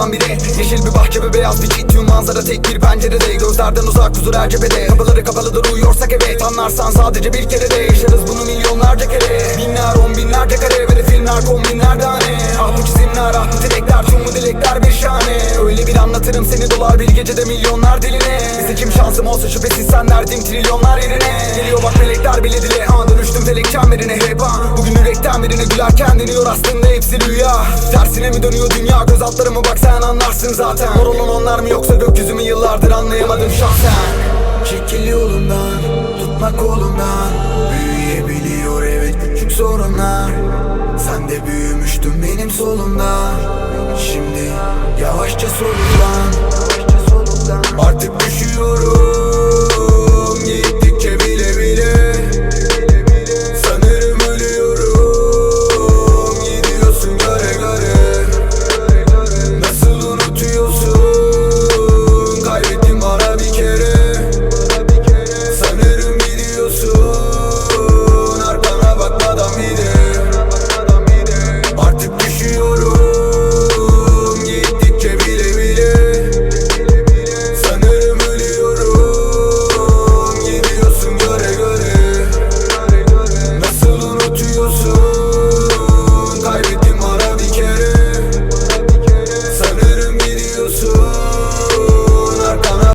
olan biri. Yeşil bir bahçe ve beyaz bir Tüm manzara tek bir pencerede. Gözlerden uzak huzur her cephede. Kapıları kapalıdır uyuyorsak evet Anlarsan sadece bir kere de. Yaşarız bunu milyonlarca kere. Binler on binlerce kare. Ve de filmler kombinler tane. Ah bu çizimler ah bu dilekler. Tüm bu dilekler bir şahane. Öyle bir anlatırım seni dolar bir gecede milyonlar diline. Bir seçim şansım olsa şüphesiz sen derdim trilyonlar yerine Geliyor bak melekler bile dile. An dönüştüm felek çemberine. Hep an. Bugün yürekten birine gülerken deniyor aslında. Hepsi rüya Tersine mi dönüyor dünya? Göz altlarıma bak sen anlarsın zaten. Mor olan onlar mı? Yoksa gökyüzümü yıllardır anlayamadım şahsen. Çekil yolundan tutma kolundan. Büyüyebiliyor evet küçük sorunlar. Sen de büyümüştün benim solumda. Şimdi yavaşça soluklan Artık düşüyorum